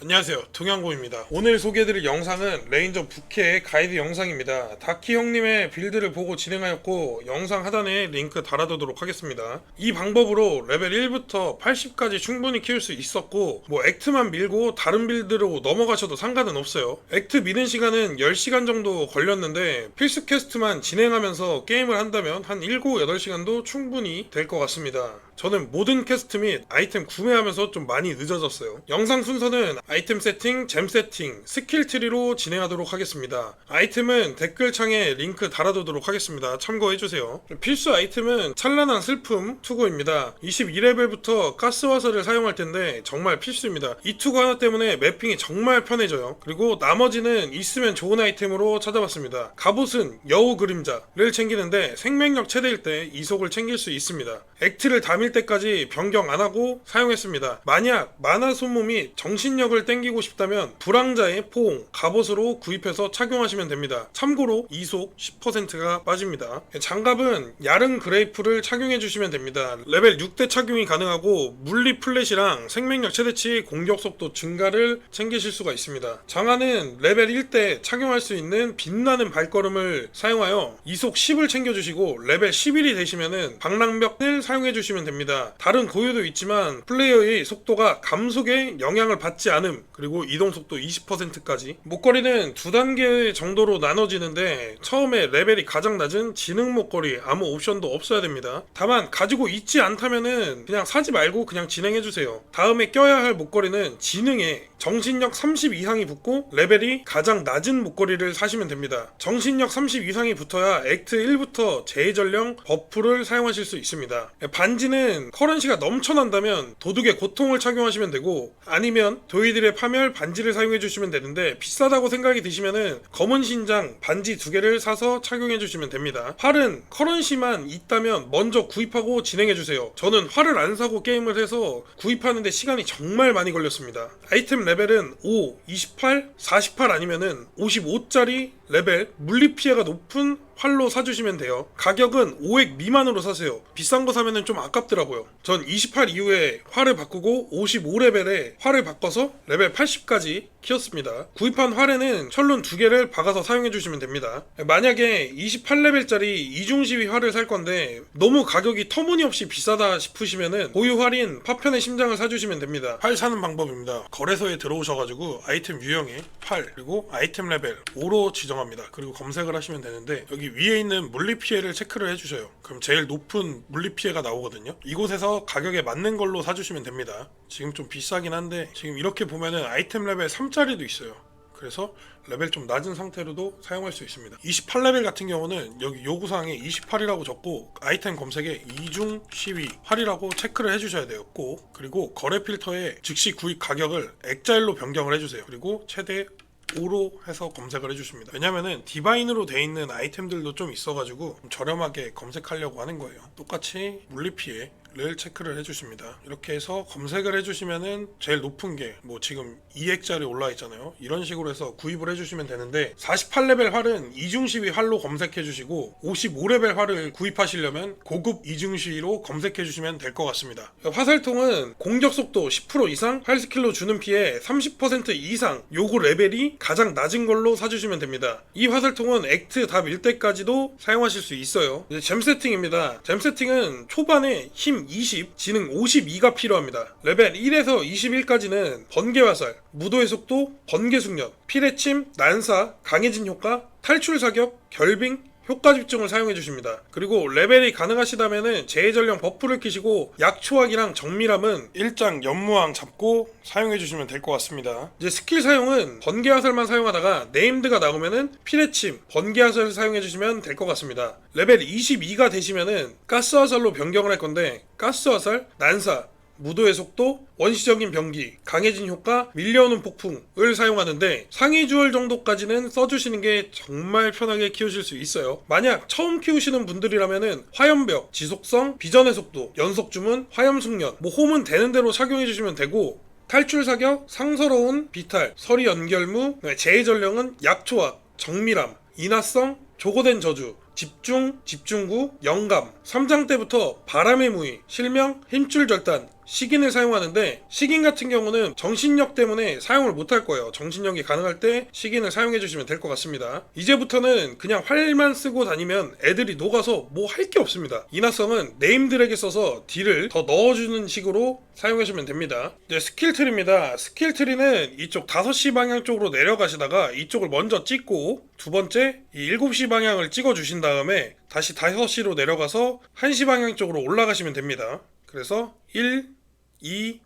안녕하세요. 동양고입니다. 오늘 소개해드릴 영상은 레인저 부캐의 가이드 영상입니다. 다키 형님의 빌드를 보고 진행하였고 영상 하단에 링크 달아두도록 하겠습니다. 이 방법으로 레벨 1부터 80까지 충분히 키울 수 있었고 뭐 액트만 밀고 다른 빌드로 넘어가셔도 상관은 없어요. 액트 미는 시간은 10시간 정도 걸렸는데 필수 퀘스트만 진행하면서 게임을 한다면 한 7, 8시간도 충분히 될 것 같습니다 저는 모든 퀘스트 및 아이템 구매하면서 좀 많이 늦어졌어요. 영상 순서는 아이템 세팅, 잼 세팅, 스킬 트리로 진행하도록 하겠습니다. 아이템은 댓글창에 링크 달아두도록 하겠습니다. 참고해주세요. 필수 아이템은 찬란한 슬픔 투구입니다. 22레벨부터 가스 화살을 사용할 텐데 정말 필수입니다. 이 투구 하나 때문에 매핑이 정말 편해져요. 그리고 나머지는 있으면 좋은 아이템으로 찾아봤습니다. 갑옷은 여우 그림자를 챙기는데 생명력 최대일 때 이속을 챙길 수 있습니다. 액트를 담일 때까지 변경 안 하고 사용했습니다. 만약 만화 및 정신력을 땡기고 싶다면 불황자의 포옹, 갑옷으로 구입해서 착용하시면 됩니다. 참고로 이속 10%가 빠집니다. 장갑은 야른 그레이프를 착용해 주시면 됩니다. 레벨 6대 착용이 가능하고 물리 플랫이랑 생명력 최대치 공격 속도 증가를 챙기실 수가 있습니다. 장화는 레벨 1대 착용할 수 있는 빛나는 발걸음을 사용하여 이속 10을 챙겨주시고 레벨 11이 되시면은 방랑벽을 사용해 주시면 됩니다. 다른 고유도 있지만 플레이어의 속도가 감속에 영향을 받지 않음 그리고 이동 속도 20%까지 목걸이는 두 단계 정도로 나눠지는데 처음에 레벨이 가장 낮은 지능 목걸이 아무 옵션도 없어야 됩니다. 다만 가지고 있지 않다면은 그냥 사지 말고 그냥 진행해 주세요. 다음에 껴야 할 목걸이는 지능에 정신력 30 이상이 붙고 레벨이 가장 낮은 목걸이를 사시면 됩니다. 정신력 30 이상이 붙어야 액트 1부터 제전령 버프를 사용하실 수 있습니다. 반지는 커런시가 넘쳐난다면 도둑의 고통을 착용하시면 되고 아니면 도이들의 파멸 반지를 사용해 주시면 되는데 비싸다고 생각이 드시면은 검은 신장 반지 두 개를 사서 착용해 주시면 됩니다. 활은 커런시만 있다면 먼저 구입하고 진행해 주세요. 저는 활을 안 사고 게임을 해서 구입하는데 시간이 정말 많이 걸렸습니다. 아이템 레벨은 5, 28, 48 아니면은 55짜리 레벨 물리 피해가 높은 활로 사주시면 돼요. 가격은 5액 미만으로 사세요. 비싼 거 사면은 좀 아깝더라고요. 전 28 이후에 활을 바꾸고 55레벨에 활을 바꿔서 레벨 80까지 키웠습니다. 구입한 활에는 철룬 두 개를 박아서 사용해 주시면 됩니다. 만약에 28레벨짜리 이중시위 활을 살 건데 너무 가격이 터무니없이 비싸다 싶으시면은 고유 활인 파편의 심장을 사주시면 됩니다. 활 사는 방법입니다. 거래소에 들어오셔가지고 아이템 유형에 활 그리고 아이템 레벨 5로 지정합니다. 그리고 검색을 하시면 되는데 여기 위에 있는 물리 피해를 체크를 해주셔요. 그럼 제일 높은 물리 피해가 나오거든요. 이곳에서 가격에 맞는 걸로 사주시면 됩니다. 지금 좀 비싸긴 한데 지금 이렇게 보면은 아이템 레벨 3짜리도 있어요. 그래서 레벨 좀 낮은 상태로도 사용할 수 있습니다. 28레벨 같은 경우는 여기 요구사항에 28이라고 적고 아이템 검색에 이중 시위 활이라고 체크를 해주셔야. 꼭 그리고 거래 필터에 즉시 구입 가격을 액자일로 변경을 해주세요. 그리고 최대 5로 해서 검색을 해주십니다. 왜냐면은 디바인으로 돼 있는 아이템들도 좀 있어가지고 좀 저렴하게 검색하려고 하는 거예요. 똑같이 물리피해 를 체크를 해주십니다. 이렇게 해서 검색을 해주시면은 제일 높은 게 뭐 지금 2액짜리 올라 있잖아요. 이런 식으로 해서 구입을 해주시면 되는데 48레벨 활은 이중시위 활로 검색해주시고 55레벨 활을 구입하시려면 고급 이중시위로 검색해주시면 될 것 같습니다. 화살통은 공격 속도 10% 이상, 활 스킬로 주는 피해 30% 이상 요거 레벨이 가장 낮은 걸로 사주시면 됩니다. 이 화살통은 액트 답 1대까지도 사용하실 수 있어요. 이제 잼 세팅입니다. 잼 세팅은 초반에 힘 20, 지능 52가 필요합니다. 레벨 1에서 21까지는 번개 화살, 무도의 속도, 번개 숙련, 피레침, 난사, 강해진 효과, 탈출 사격, 결빙, 효과 집중을 사용해 주십니다. 그리고 레벨이 가능하시다면은 재해전령 버프를 키시고 약초학이랑 정밀함은 일장 연무왕 잡고 사용해 주시면 될 것 같습니다. 이제 스킬 사용은 번개 화살만 사용하다가 네임드가 나오면은 피레침, 번개 화살을 사용해 주시면 될 것 같습니다. 레벨 22가 되시면은 가스 화살로 변경을 할 건데 가스 화살, 난사, 무도의 속도, 원시적인 병기, 강해진 효과, 밀려오는 폭풍을 사용하는데 상위 주얼 정도까지는 써주시는 게 정말 편하게 키우실 수 있어요. 만약 처음 키우시는 분들이라면은 화염벽, 지속성, 비전의 속도, 연속 주문, 화염 숙련, 뭐 홈은 되는 대로 착용해 주시면 되고 탈출 사격, 상서로운 비탈, 서리 연결무, 제해 전령은 약초학, 정밀함, 인화성, 조고된 저주, 집중, 집중구, 영감, 3장 때부터 바람의 무의, 실명, 힘줄 절단, 식인을 사용하는데 식인 같은 경우는 정신력 때문에 사용을 못할 거예요. 정신력이 가능할 때 식인을 사용해 주시면 될 것 같습니다. 이제부터는 그냥 활만 쓰고 다니면 애들이 녹아서 뭐 할 게 없습니다. 이나성은 네임들에게 써서 딜을 더 넣어주는 식으로 사용하시면 됩니다. 이제 스킬 트리입니다. 스킬 트리는 이쪽 5시 방향 쪽으로 내려가시다가 이쪽을 먼저 찍고 두 번째 이 7시 방향을 찍어 주신 다음에 다시 5시로 내려가서 1시 방향 쪽으로 올라가시면 됩니다. 그래서 1, 2,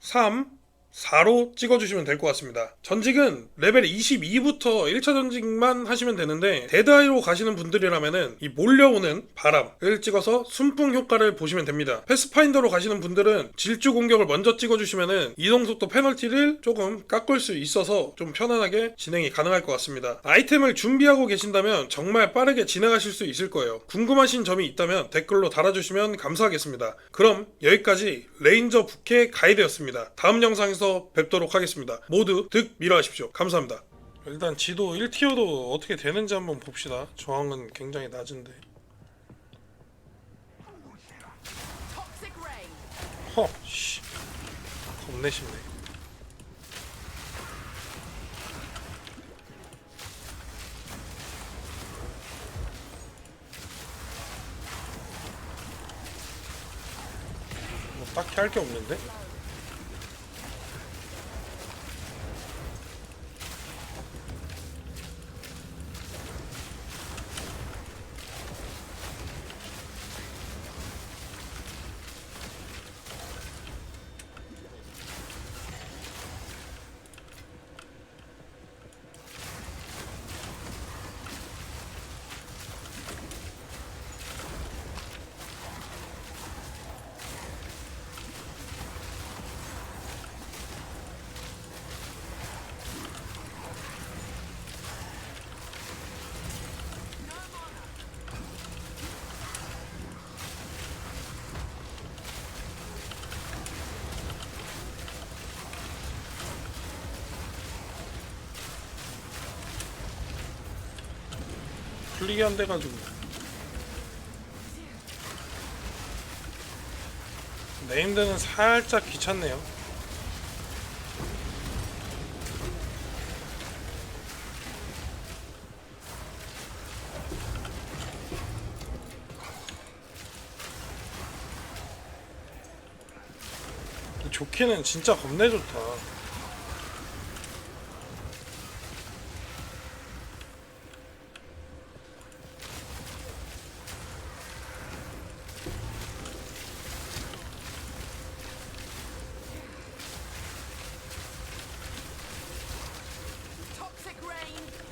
3, 4로 찍어주시면 될 것 같습니다. 전직은 레벨 22부터 1차 전직만 하시면 되는데 데드아이로 가시는 분들이라면은 이 몰려오는 바람을 찍어서 순풍 효과를 보시면 됩니다. 패스파인더로 가시는 분들은 질주 공격을 먼저 찍어주시면은 이동속도 페널티를 조금 깎을 수 있어서 좀 편안하게 진행이 가능할 것 같습니다. 아이템을 준비하고 계신다면 정말 빠르게 진행하실 수 있을 거예요. 궁금하신 점이 있다면 댓글로 달아주시면 감사하겠습니다. 그럼 여기까지 레인저 부캐 가이드였습니다. 다음 영상에서 뵙도록 하겠습니다. 모두 득 밀어하십시오. 감사합니다. 일단 지도 1티어도 어떻게 되는지 한번 봅시다. 저항은 굉장히 낮은데. 허, 씨. 겁내 쉽네. 뭐 딱히 할 게 없는데? 풀리게 안 돼가지고. 네임드는 살짝 귀찮네요. 좋기는 진짜 겁내 좋다. Rain.